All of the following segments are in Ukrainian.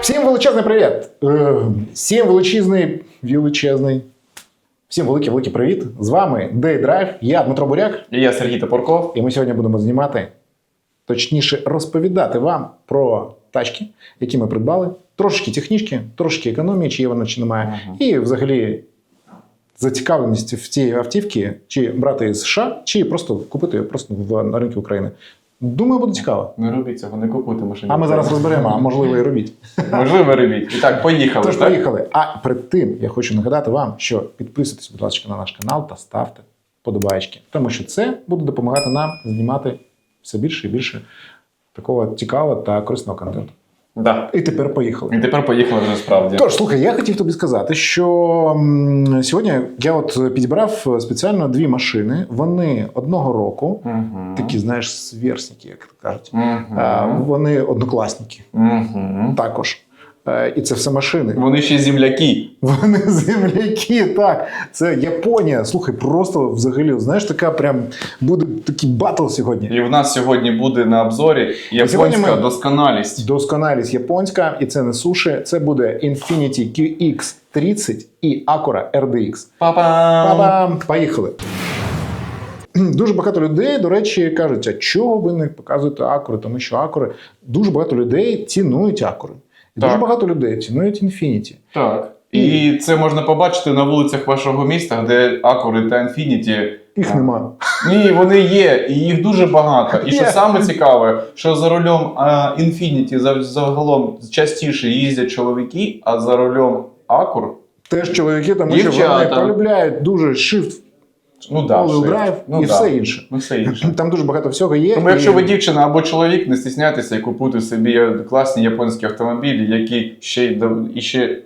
Всім величезний привіт! Е, Всім величезний, величезний. Всім великий великий привіт! З вами Day Drive, я Дмитро Буряк, І я Сергій Топорков. і ми сьогодні будемо знімати, точніше, розповідати вам про тачки, які ми придбали. Трошки технічки, трошки економії, чи є вона, чи немає. Ага. І взагалі зацікавленість в цій автівці, чи брати з США, чи просто купити її просто в, на ринку України. Думаю, буде цікаво. Не робіть цього, не купуйте машину. А ми зараз розберемо, а можливо і робіть. Можливо, робіть. І так, поїхали. Тож так? поїхали. А перед тим я хочу нагадати вам, що підписуйтесь, будь ласка, на наш канал та ставте подобаєчки, тому що це буде допомагати нам знімати все більше і більше такого цікавого та корисного контенту. Да. І тепер поїхали. І тепер поїхали вже справді. Тож, слухай, я хотів тобі сказати, що сьогодні я от підібрав спеціально дві машини. Вони одного року, Угу. такі, знаєш, сверстники, як кажуть. Угу. Вони однокласники Угу. також. Е, І це все машини. Вони ще земляки. Вони земляки, так. Це Японія. Слухай, просто взагалі, знаєш, така прям буде такий батл сьогодні. І в нас сьогодні буде на обзорі японська ми- досконалість. Досконалість японська, і це не суші, це буде Infiniti QX30 і Acura RDX. Па-пам! Па-бам! Поїхали. Дуже багато людей, до речі, кажуть, а чого ви не показуєте акури? Тому що акури дуже багато людей цінують акури. І Так. дуже багато людей цінують Infiniti. Так. І це можна побачити на вулицях вашого міста, де Акури та Інфініті. Їх нема. Ні, вони є, і їх дуже багато. І що саме цікаве, що за рулем а, Infiniti за- загалом частіше їздять чоловіки, а за рулем Акур, Теж чоловіки, тому що вони полюбляють дуже shift, ну да, drive ну, і да. все інше. Ну, все інше. Там дуже багато всього є. Тому і- якщо ви дівчина або чоловік, не стісняйтеся і купуйте собі класні японські автомобілі, які ще й і ще,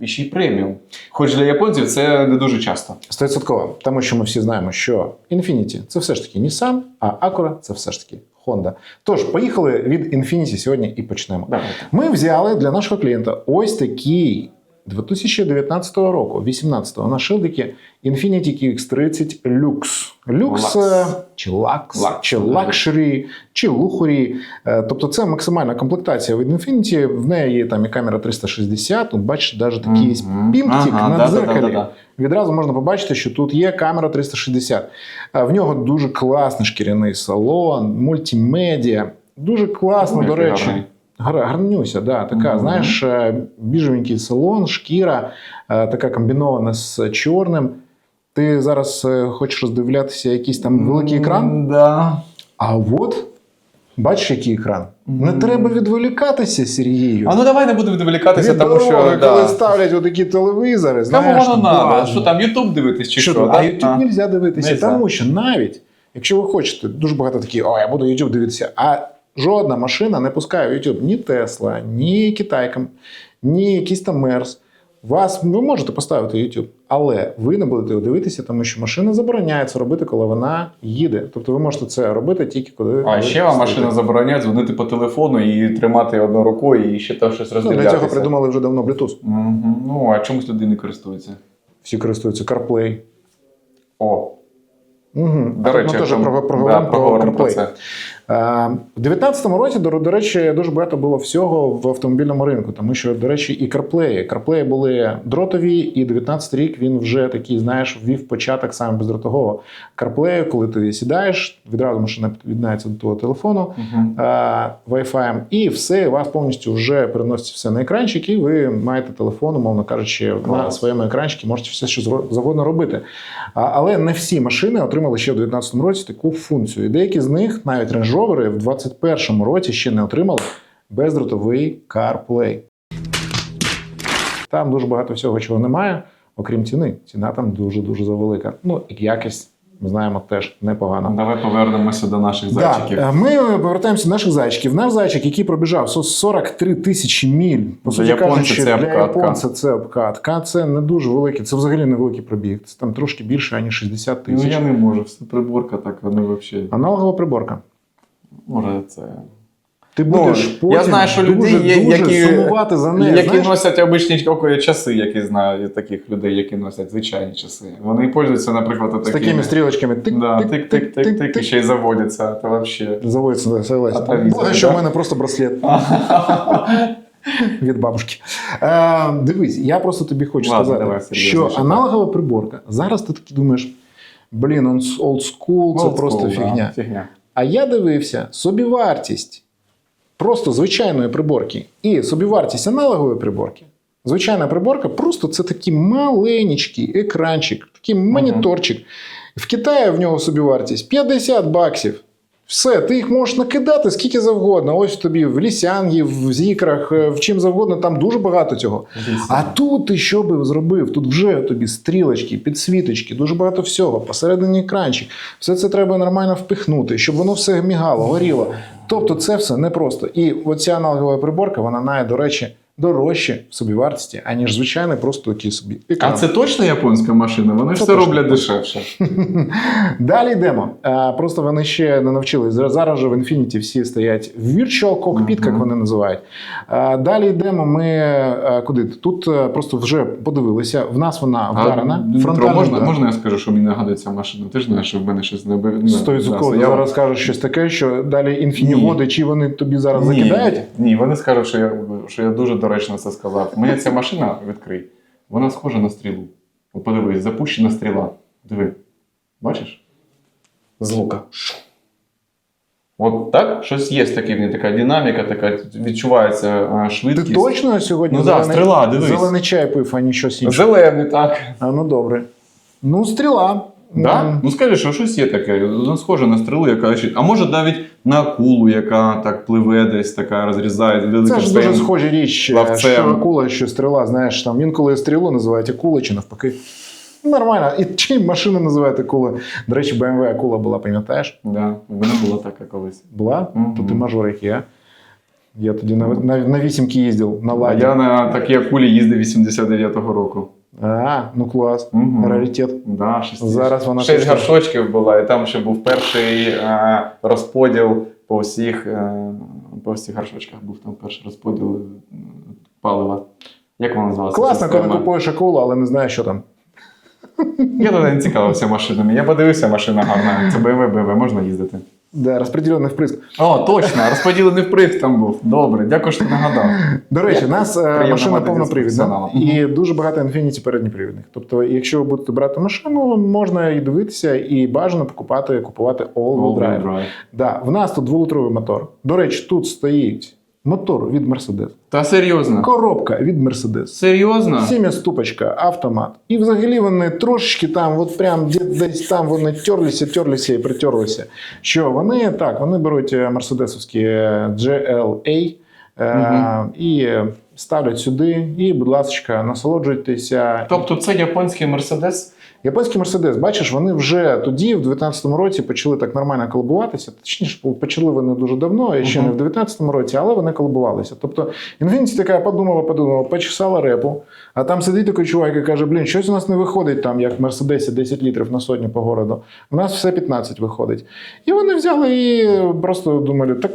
і ще й преміум. Хоч для японців це не дуже часто. Стовідсотково, тому що ми всі знаємо, що Infiniti – це все ж таки Nissan, а Acura – це все ж таки Honda. Тож, поїхали від Infiniti сьогодні і почнемо. Давайте. Ми взяли для нашого клієнта ось такий 2019 року, 18-го, на шилдики Infiniti QX30 Lux. Lux Lux. е, чи Lux. чи Luxury, чи Luxury. Е, Тобто це максимальна комплектація від Infiniti. В неї є там і камера 360. Тут бачиш, навіть такий Мгм. пімптик Ага, на да-да-да-да-да. дзеркалі. Відразу можна побачити, що тут є камера 360. Е, В нього дуже класний шкіряний салон, мультимедіа. Дуже класно, Ну, до речі. гарний. Гар- Гарнюся, да, така, Мгм. знаєш, е, біжевенький салон, шкіра, е, така комбінована з чорним. Ти зараз е, хочеш роздивлятися якийсь там великий екран, М, Да. а от бачиш, який екран. Не треба відволікатися, Сергію. А ну давай не будемо відволікатися, Від тому що. дороги, Да. коли ставлять отакі телевізори, Кому знаєш, воно надо? Що там, Ютуб дивитись чи що? Що, а YouTube не можна дивитися, тому що навіть якщо ви хочете, дуже багато такі, о, я буду YouTube дивитися, а жодна машина не пускає в YouTube ні Tesla, ні Китайка, ні якийсь там Мерс. Вас ви можете поставити YouTube, але ви не будете його дивитися, тому що машина забороняє це робити, коли вона їде. Тобто ви можете це робити тільки коли А ви ще вам машина забороняє дзвонити по телефону і тримати одною рукою, і ще там щось Ну, роздивлятися. для цього придумали вже давно Bluetooth. Мгм. Ну, а чомусь люди не користуються. Всі користуються CarPlay. О, Угу. до речі, ми теж якщо- про, да, проговоримо про проговоримо про CarPlay. це. Е, У 19-му році, до, речі, дуже багато було всього в автомобільному ринку, тому що, до речі, і CarPlay. CarPlay були дротові, і 19 рік він вже такий, знаєш, ввів початок саме бездротового CarPlay, коли ти сідаєш, відразу машина під'єднається до твого телефону Мгм. е, Wi-Fi, і все, вас повністю вже переноситься все на екранчик, і ви маєте телефон, умовно кажучи, на своєму екранчику можете все, що завгодно робити. А, але не всі машини отримали ще в 2019 році таку функцію. І деякі з них, навіть Range Rover, в 2021 році ще не отримали бездротовий CarPlay. Там дуже багато всього, чого немає, окрім ціни. Ціна там дуже-дуже завелика. Ну, і якість, ми знаємо, теж непогана. Давай повернемося до наших зайчиків. е, Ми повертаємося до наших зайчиків. Наш зайчик, який пробіжав со- 43 тисячі міль. По суті кажучи, це для японця це обкатка. Це не дуже великий, це взагалі не великий пробіг. Це там трошки більше, аніж 60 Ну я не можу, приборка так, вони взагалі. Аналогова приборка. Може, це. Ти Ну, будеш потім я знаю, що дуже, людей є, дуже які, сумувати за нею. які знаєш? носять обичні окої часи, які знаю таких людей, які носять звичайні часи. Вони пользуються, наприклад, З такими. такими стрілочками. тик-тик-тик-тик-тик, тик, тик, тик, і ще й заводяться. Це вообще. Заводиться, да, согласен. Благо, що в мене просто браслет від бабушки. Е, дивись, я просто тобі хочу Ладно, сказати, давай, що аналогова приборка, зараз ти такий думаєш, блін, он old school, це Old просто school, да, фігня. фігня. А я дивився собівартість просто звичайної приборки і собівартість аналогової приборки. Звичайна приборка просто це такий маленький екранчик, такий моніторчик. В Китаї в нього собівартість 50 баксів. Все, ти їх можеш накидати скільки завгодно. Ось тобі в лісянгі, в зікрах, е, в чим завгодно, там дуже багато цього. А тут ти що би зробив? Тут вже тобі стрілочки, підсвіточки, дуже багато всього, посередині екранчик. Все це треба нормально впихнути, щоб воно все мігало, горіло. Тобто це все непросто. І оця аналогова приборка, вона має, до речі, дорожче в собівартості, аніж звичайний просто такий собі екран. А це точно японська машина? Вони Це все точно. роблять дешевше. Далі йдемо. А, просто вони ще не навчились. Зараз- же в Infinity всі стоять в Virtual Cockpit, як вони називають. А, далі йдемо. Ми а, куди? Тут а, просто вже подивилися. В нас вона вдарена. Дмитро, можна, можна я скажу, що мені нагадує ця машина? Ти ж знаєш, що в мене щось не Да, Я зараз скажу щось таке, що далі інфініводи, чи вони тобі зараз Ні, закидають. Ні, вони скажуть, що я, що я дуже доречно це сказав. Мені ця машина відкрий. Вона схожа на стрілу. Подивись, запущена стріла. Диви. Бачиш? З лука. От так, щось є таке, в ній така динаміка, така відчувається а, Ти точно сьогодні Ну да, стріла, дивись. зелений чай пив, а не щось інше. Зелений, так. А ну добре. Ну, стріла. Да? Ну скажи, що щось є таке. Вона схожа на стрілу, яка а може навіть на акулу, яка так пливе десь, така розрізає Це ж дуже схожа річ, плавцем. що акула, що стріла, знаєш, там інколи стрілу називають акула чи навпаки. Нормально. І чим машину називають акула? До речі, BMW акула була, пам'ятаєш? Да, в мене була така колись. Була? Мгм. То ти мажор, як я. Я тоді на, на, на вісімки їздив, на А ладі. я на такій акулі їздив 89-го року. А, ну клас. Мгм. Раритет. Да, шість, Зараз вона шість горшочків була, і там ще був перший е, розподіл по всіх, е, по всіх горшочках був там перший розподіл е, палива. Як вона називалася? Класно, коли купуєш акулу, але не знаєш, що там. Я тоді не цікавився машинами. Я подивився, машина гарна. Це BMW, BMW, можна їздити. Да, розподілений вприск. О, точно, розподілений вприск там був. Добре, дякую, що нагадав. До речі, у нас е, Приємно машина повнопривідна і дуже багато Infinity передньопривідних. Тобто, якщо ви будете брати машину, можна і дивитися, і бажано покупати, купувати all-wheel drive. Drive. Да, в нас тут дволитровий мотор. До речі, тут стоїть мотор від Мерседес. Та серйозно? коробка від Мерседес. Серйозно? Сім'я-ступочка, автомат. І взагалі вони трошечки там, от прям де- десь там вони терлися, терлися і притерлися. Що вони так, вони беруть е, мерседесовські е, GLA е, і ставлять сюди, і, будь ласка, насолоджуйтеся. Тобто це японський Мерседес? Японський Мерседес, бачиш, вони вже тоді, в 19-му році, почали так нормально колабуватися. Точніше, почали вони дуже давно, і ще Мгм. не в 19-му році, але вони колабувалися. Тобто Infinity така подумала, подумала, почесала репу, а там сидить такий чувак і каже: блін, щось у нас не виходить там, як в Мерседесі 10 літрів на сотню по городу. У нас все 15 виходить. І вони взяли і просто думали, так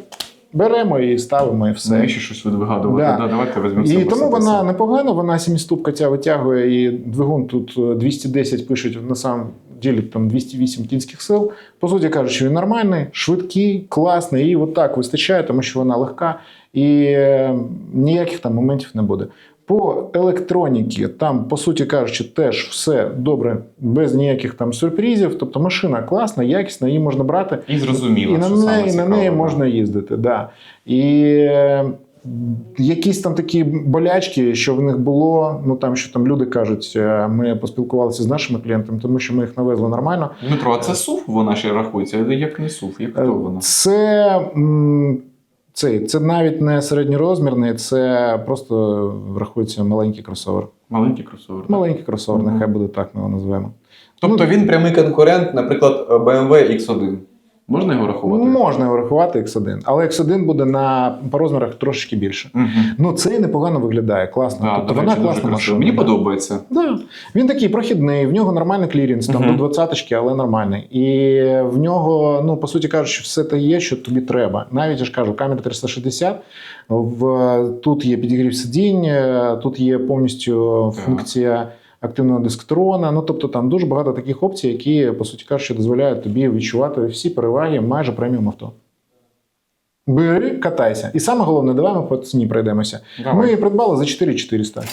беремо і ставимо, і все. Навіщо щось вигадувати? Да. Да. давайте візьмемо І тому вона непогана, вона сіміступка ця витягує, і двигун тут е, 210 пишуть на самом ділі там 208 кінських сил. По суті кажучи, він нормальний, швидкий, класний, і от так вистачає, тому що вона легка, і е, ніяких там моментів не буде. По електроніки, там, по суті кажучи, теж все добре, без ніяких там сюрпризів. Тобто машина класна, якісна, її можна брати. І зрозуміло, І на що саме на неї можна їздити. Да. І е, якісь там такі болячки, що в них було, ну там що там люди кажуть, е, ми поспілкувалися з нашими клієнтами, тому що ми їх навезли нормально. Дмитро, а це СУВ вона ще рахується? Як не СУВ? Як Е, хто вона? Це, м, це, це навіть не середньорозмірний, це просто рахується маленький кросовер. Маленький кросовер. так? Маленький кросовер, нехай буде так, ми його назвемо. Тобто він прямий конкурент, наприклад, BMW X1. Можна його рахувати? Можна його рахувати X1, але X1 буде на по розмірах трошечки більше. Угу. Ну, це непогано виглядає, класно. Да, тобто вона класна машина. Мені подобається. Да. Він такий прохідний, в нього нормальний клірінс, там Мгм. до 20-ки, але нормальний. І в нього, ну, по суті кажучи, все те є, що тобі треба. Навіть я ж кажу, камера 360, в, тут є підігрів сидінь, е, тут є повністю Так. функція активного дисктрона. Ну, тобто там дуже багато таких опцій, які, по суті кажучи, дозволяють тобі відчувати всі переваги майже преміум авто. Бери, катайся. І саме головне, давай ми по ціні пройдемося. Давай. Ми придбали за 4400.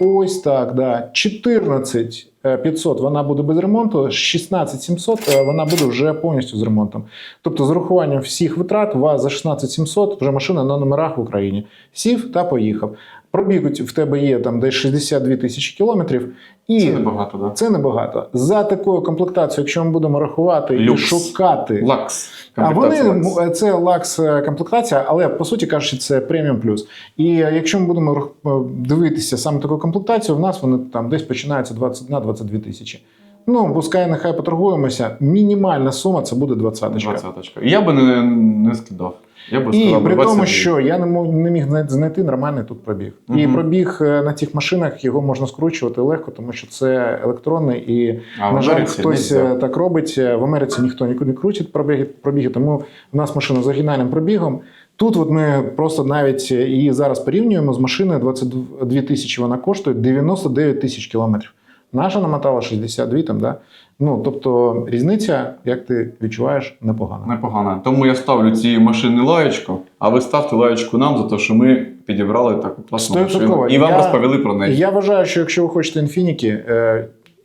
Ось так, да. 14 500 вона буде без ремонту, 16 700 е, вона буде вже повністю з ремонтом. Тобто, з урахуванням всіх витрат, у вас за 16 700 вже машина на номерах в Україні. Сів та поїхав. Пробіг в тебе є там десь 62 тисячі кілометрів. І Це небагато, так? це небагато. За такою комплектацією, якщо ми будемо рахувати Люкс. і шукати. Лакс. А вони лакс. це лакс е, комплектація, але по суті кажучи, це преміум плюс. І е, якщо ми будемо е, дивитися саме таку комплектацію, в нас вони там десь починаються 21-22 тисячі. Ну, пускай нехай поторгуємося. Мінімальна сума це буде 20 Двадцяточка. Я би не, не скидав. Я би І сказав, при тому, що я не мог не міг знайти нормальний тут пробіг. І пробіг е, на цих машинах його можна скручувати легко, тому що це електронний і А на жаль, хтось нельзя. е, так робить. В Америці ніхто нікуди не крутить пробіги, пробіги, тому в нас машина з оригінальним пробігом. Тут от ми просто навіть її зараз порівнюємо з машиною 22 тисячі. Вона коштує 99 тисяч кілометрів. Наша намотала 62 там, да? Ну тобто різниця, як ти відчуваєш, непогана. Непогано. Тому я ставлю цій машині лаєчку, а ви ставте лаєчку нам за те, що ми підібрали таку класну машину. І вам Я- розповіли про неї. Я вважаю, що якщо ви хочете інфініки,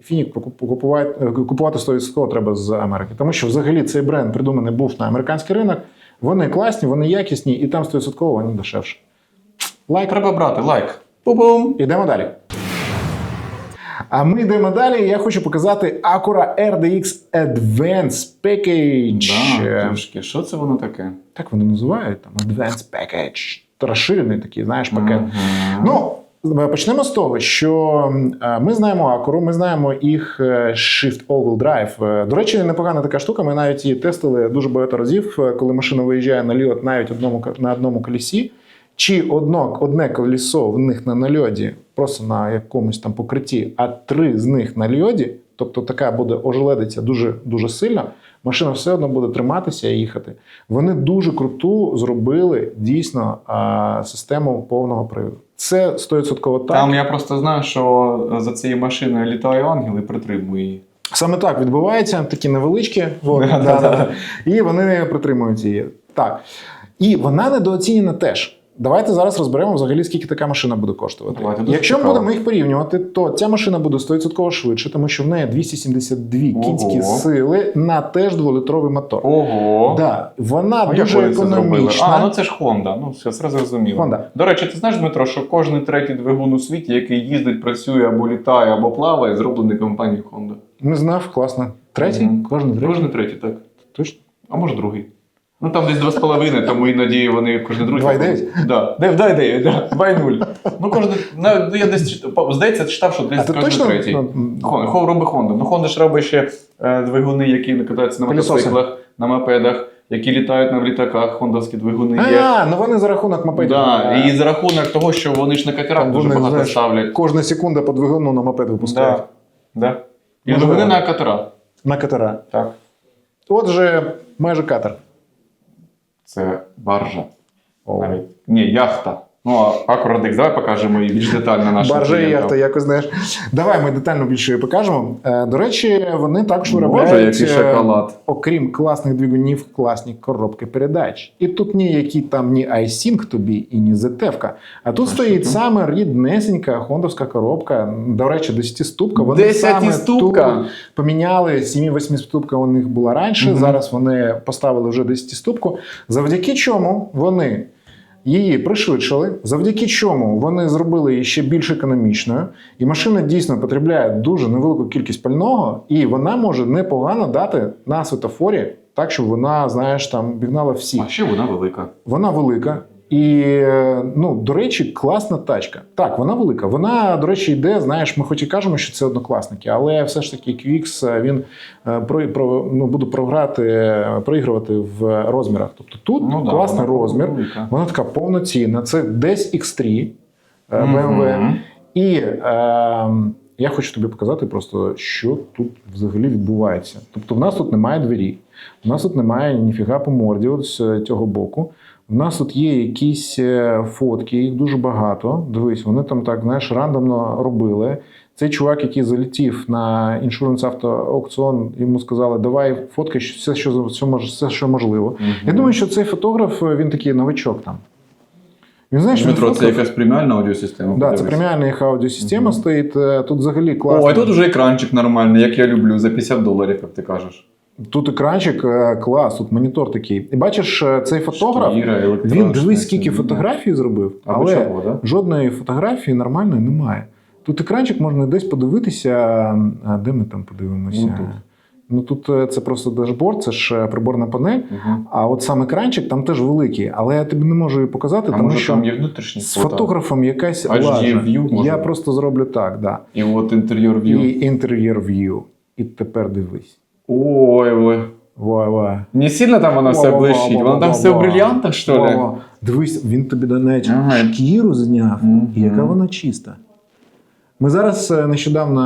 Фінік купувати, купувати 100% треба з Америки. Тому що взагалі цей бренд придуманий був на американський ринок. Вони класні, вони якісні, і там 100% вони дешевші. Лайк. Треба брати лайк. Пу-бум! Ідемо далі. А ми йдемо далі. Я хочу показати Acura RDX Advanced Package. Да, трошки. Що це воно таке? Так вони називають там Advanced Package. Розширений такий, знаєш, пакет. Мгм. Ну, почнемо з того, що е, ми знаємо Acura, ми знаємо їх е, Shift All-Wheel Drive. Е, До речі, непогана така штука. Ми навіть її тестили дуже багато разів, е, коли машина виїжджає на льот навіть одному на одному колісі. Чи одно, одне колесо в них на нальоді, просто на якомусь там покритті, а три з них на льоді, тобто така буде ожеледиця дуже дуже сильно, машина все одно буде триматися і їхати. Вони дуже круту зробили дійсно а, систему повного приводу. Це 100% так. Там я просто знаю, що за цією машиною літає ангел і притримує її. Саме так відбувається, такі невеличкі, і вони притримують її. Так. І вона недооцінена теж. Давайте зараз розберемо взагалі, скільки така машина буде коштувати. Давайте, Якщо ми цікаво. будемо їх порівнювати, то ця машина буде 100% швидше, тому що в неї 272 кінські Ого. сили на теж дволітровий мотор. Ого! Да, вона А як дуже вони це зробили? економічна. А, ну це ж Honda. Ну, все, все зрозуміло. Honda. До речі, ти знаєш, Дмитро, що кожен третій двигун у світі, який їздить, працює або літає, або плаває, зроблений компанією Honda. Не знав, класно. Третій? Мгм. Кожен третій. Кожен третій, так. Точно? А може другий. Ну там десь 2,5, тому іноді вони кожен другий. 2,9? Да. 2,9, да. 2,0. Ну кожен. на- ну, я десь читав, здається, читав, що десь А ти кожен точно третій. ну, Хон- Хо робить Honda. Ну, Honda ж робить ще е, двигуни, які катаються на Пилісоси. мотоциклах, на мопедах, які літають на літаках, хондовські двигуни є. А, ну вони за рахунок мопедів. Да, і за рахунок того, що вони ж на катерах Там дуже вони, багато знаєш, ставлять. Кожна секунда по двигуну на мопед випускають. Да. Да. І двигуни на катера. На катера. Так. Отже, майже катер. Це баржа. О. Навіть. Ні, яхта. Ну, а акурат X, давай покажемо її більш детально нашим Баржа і клієнтам. якось знаєш. Давай ми детально більше її покажемо. Е, До речі, вони також Боже, який е, шоколад. окрім класних двигунів, класні коробки передач. І тут ніякі там ні iSync тобі і ні ZF. А тут А стоїть саме ріднесенька хондовська коробка. До речі, 10-ступка. Вони 10 саме ступка? тут поміняли 7-8 ступка у них була раніше. Мгм. Зараз вони поставили вже 10 ступку. Завдяки чому вони її пришвидшили, завдяки чому вони зробили її ще більш економічною, і машина дійсно потребляє дуже невелику кількість пального, і вона може непогано дати на світофорі, так щоб вона, знаєш, там бігнала всіх. А ще вона велика. Вона велика. І е, ну, до речі, класна тачка. Так, вона велика. Вона, до речі, йде. Знаєш, ми хоч і кажемо, що це однокласники, але все ж таки QX е, він е, про, про, ну, буде програти, проігрувати в розмірах. Тобто тут Ну да, класний вона розмір, велика. вона така повноцінна. Це десь X3 е, BMW. Мгм. І е, я хочу тобі показати просто, що тут взагалі відбувається. Тобто, в нас тут немає двері, в нас тут немає ніфіга по морді от з цього боку. В нас тут є якісь е, фотки, їх дуже багато. Дивись, вони там так знаєш, рандомно робили. Цей чувак, який залетів на іншуренс автоаукціон, йому сказали, давай фоткай все, що все, що можливо. Я думаю, що цей фотограф він такий новачок там. Він знаєш, він це якась преміальна аудіосистема. Да, це преміальна їх аудіосистема стоїть. е, Тут взагалі О, а тут уже екранчик нормальний, як я люблю, за 50 доларів, як ти кажеш. Тут екранчик е, клас, тут монітор такий. І бачиш, е, цей фотограф, Шкіра, він дивись, скільки фотографій зробив, але чого, да? жодної фотографії нормальної немає. Тут екранчик можна десь подивитися. А де ми там подивимося? Ну, тут. Ну тут е, це просто дашборд, це ж приборна панель. Мгм. А от сам екранчик там теж великий, але я тобі не можу її показати, А тому може що там є внутрішні з фото? фотографом якась HD лажа. Я просто зроблю так, да. І от інтер'єр в'ю. І інтер'єр в'ю. І тепер дивись. Ой, ой. Вай, вай. Не сильно там воно все блищить, воно там все в бриллиантах, що ли? Дивись, він тобі навіть Ага. шкіру зняв, і яка вона чиста. Ми зараз е, нещодавно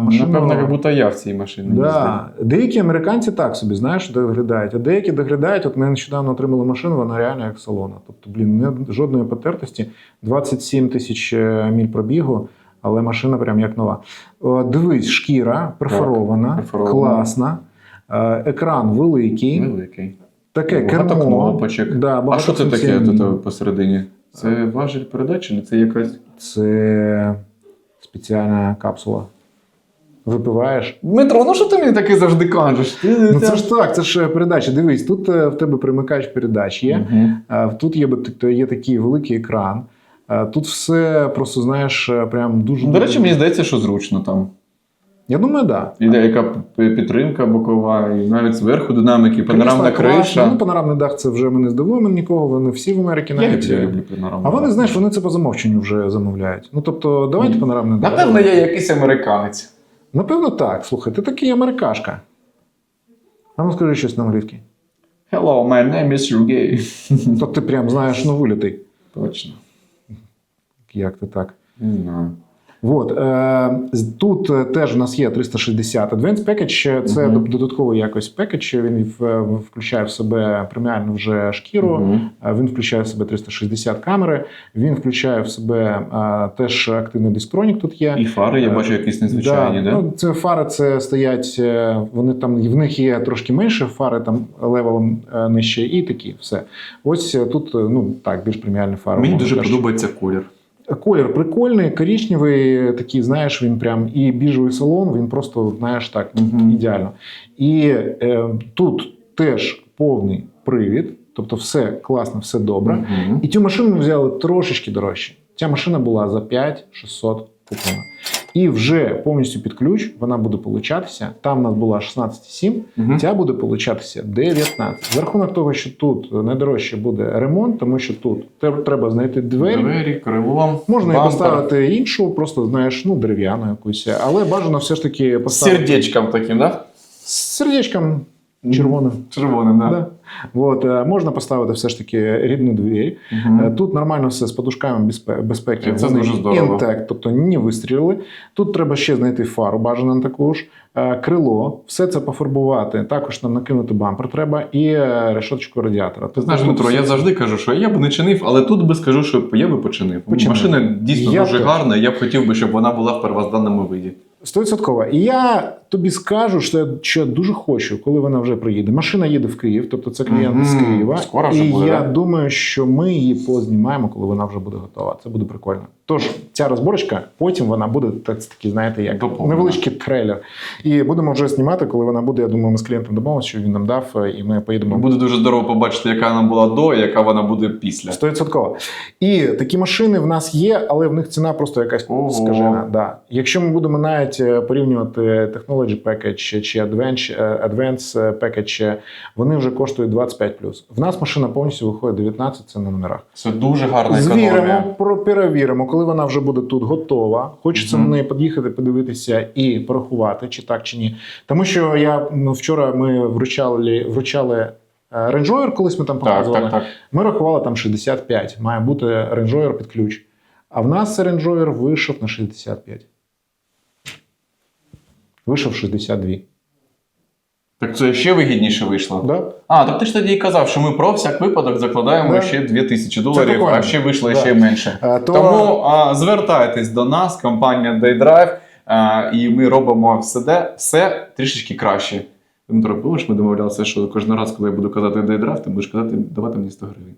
машину... Напевно, як будто я в цій машині. Да. Деякі американці так собі, знаєш, доглядають, а деякі доглядають. От ми нещодавно отримали машину, вона реально як салона. Тобто, блін, не, жодної потертості, 27 тисяч е, міль пробігу, але машина прям як нова. Дивись, шкіра перфорована, перфорована. класна, е, екран великий, Великий. таке Багато кермо. кнопочок. Да, А що це таке тут посередині? Це важіль передач, чи це якась. Це спеціальна капсула. Випиваєш. Дмитро, ну що ти мені таке завжди кажеш? Ну це ж так, це ж передача. Дивись, тут е, в тебе примикач передач є. Е, Тут є, є такий великий екран. Е, Тут все просто, знаєш, е, прям дуже. До речі, мені здається, що зручно там. Я думаю, так. Да. Іде яка підтримка бокова, і навіть зверху динаміки, панорамна криша. Ну, панорамний дах це вже ми не здивуємо нікого. Вони всі в Америці навіть. я люблю панорамну. А вони, знаєш, вони це по замовченню вже замовляють. Ну тобто, давайте панорамний дах. Напевно, я якийсь американець. Напевно, так. Слухай, ти такий америкашка. А ну скажи щось на англійській. Hello, my name is Sergey. То ти прям знаєш, ну вилітий. Точно. Як ти так? Не знаю. От, е, тут е, теж у нас є 360 Advanced Package. Це Мгм. дод- додатковий якось пекедж. Він в- в- включає в себе преміальну вже шкіру. Е, Він включає в себе 360 камери. Він включає в себе е, теж активний дистронік. Тут є. І фари, я бачу, якісь незвичайні, да? Ну, це фари, це стоять. е, Вони там в них є трошки менше фари, там левелом е, нижче, і такі. Все. Ось е, тут е, ну так більш преміальні фари. Мені дуже кажучи. подобається колір. Колір прикольний, коричневий, такий, знаєш, він прям і біжевий салон, він просто, знаєш, так, угу. ідеально. І е, тут теж повний привід, тобто все класно, все добре. Угу. І цю машину ми взяли трошечки дорожче. Ця машина була за 5600 куплена. І вже повністю під ключ вона буде получатися. Там у нас була 16,7, Мгм. ця буде получатися 19. За рахунок того, що тут найдорожче буде ремонт, тому що тут треба знайти двері. Двері, крило, Можна і поставити іншу, просто знаєш, ну, дерев'яну якусь, але бажано все ж таки З поставити сердечком таким, да? з сердечком червоним. Червоним, да. Да. От, е, можна поставити все ж таки рідну двері. Е, Тут нормально все з подушками безпеки. Це Вони дуже здорово. інтект, тобто не вистрілили. Тут треба ще знайти фару, бажано таку ж, Е, крило, все це пофарбувати. Також нам накинути бампер треба і е, решоточку радіатора. Ти знаєш, Дмитро, я завжди кажу, що я б не чинив, але тут би скажу, що я би починив. Починив. Машина дійсно Я дуже теж. гарна, я б хотів би, щоб вона була в первозданному виді. Стовідсотково. І я тобі скажу, що я, що я дуже хочу, коли вона вже приїде. Машина їде в Київ, тобто це клієнт Мгм. з Києва. Скоро вже і буде, я да? думаю, що ми її познімаємо, коли вона вже буде готова. Це буде прикольно. Тож ця розборочка, потім вона буде так, такий, знаєте, як Доповнена. невеличкий трейлер. І будемо вже знімати, коли вона буде. Я думаю, ми з клієнтом домовимося, що він нам дав, е, і ми поїдемо. Буде дуже здорово побачити, яка вона була до, і яка вона буде після. Стовідсотково. І такі машини в нас є, але в них ціна просто якась Ого. скажена. Да. Якщо ми будемо навіть е, порівнювати Technology Package чи Advanced, е, Package, вони вже коштують коштує 25 В нас машина повністю виходить 19, це на номерах. Це дуже гарна Звіримо, економія. перевіримо, коли вона вже буде тут готова. Хочеться на неї під'їхати, подивитися і порахувати, чи так, чи ні. Тому що я ну, вчора ми вручали, вручали е, Range Rover, колись ми там Так, показували. так, так. Ми рахували там 65. Має бути Range Rover під ключ. А в нас Range Rover вийшов на 65. Вийшов 62. Так це ще вигідніше вийшло. Да? А, так ти ж тоді і казав, що ми про всяк випадок закладаємо Да. ще 2000 доларів, а ще вийшло Да. ще менше. Е, То... Тому а, звертайтесь до нас, компанія Daydrive, а, і ми робимо все, де, все трішечки краще. Дмитро, помниш, ми домовлялися, що кожен раз, коли я буду казати Daydrive, ти будеш казати, давати мені 100 гривень.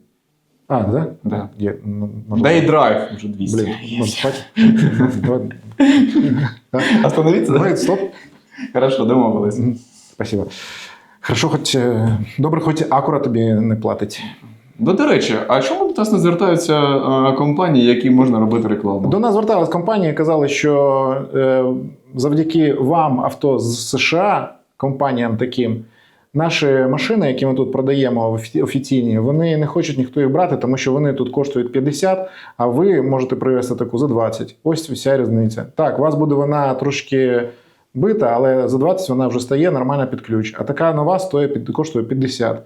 А, да? Да. Є, ну, може- Daydrive вже 200. Блін, може спати? Давай, стоп. Хорошо, домовились. Спасибо. Хорошо, хоч е, добре, хоч Акура тобі не платить. Ну, до речі, а чому до нас не звертаються а, компанії, які можна робити рекламу? До нас зверталась компанія і казали, що е, завдяки вам авто з США, компаніям таким, наші машини, які ми тут продаємо офі- офіційні, вони не хочуть ніхто їх брати, тому що вони тут коштують 50, а ви можете привезти таку за 20. Ось вся різниця. Так, у вас буде вона трошки бита, але за 20 вона вже стає нормально під ключ. А така нова стоїть під коштує 50.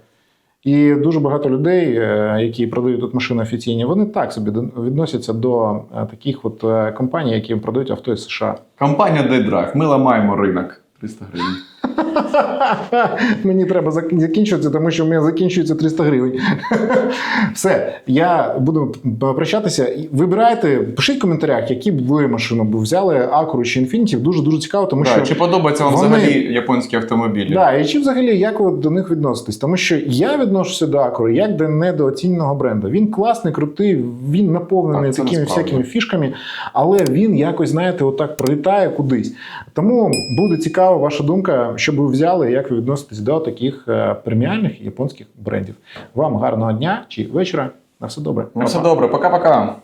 І дуже багато людей, е, які продають тут машини офіційні, вони так собі відносяться до е, таких от е, компаній, які продають авто із США. Компанія Daydrive, ми ламаємо ринок. 300 гривень. Мені треба закінчувати, тому що в мене закінчується 300 гривень. Все, я буду прощатися. Вибирайте, пишіть в коментарях, які б ви машину б взяли, Acura чи Infiniti. Дуже дуже цікаво, тому Да, що Чи подобаються вам вони- взагалі японські автомобілі? Да, і чи взагалі як ви до них відноситесь? Тому що я відношуся до Acura як до недооціненого бренду. Він класний, крутий, він наповнений Так, такими всякими фішками, але він якось, знаєте, отак прилітає кудись. Тому буде цікава ваша думка, що б ви взяли, як ви відноситесь до таких е, преміальних японських брендів. Вам гарного дня чи вечора. На все добре. На все добре, пока-пока.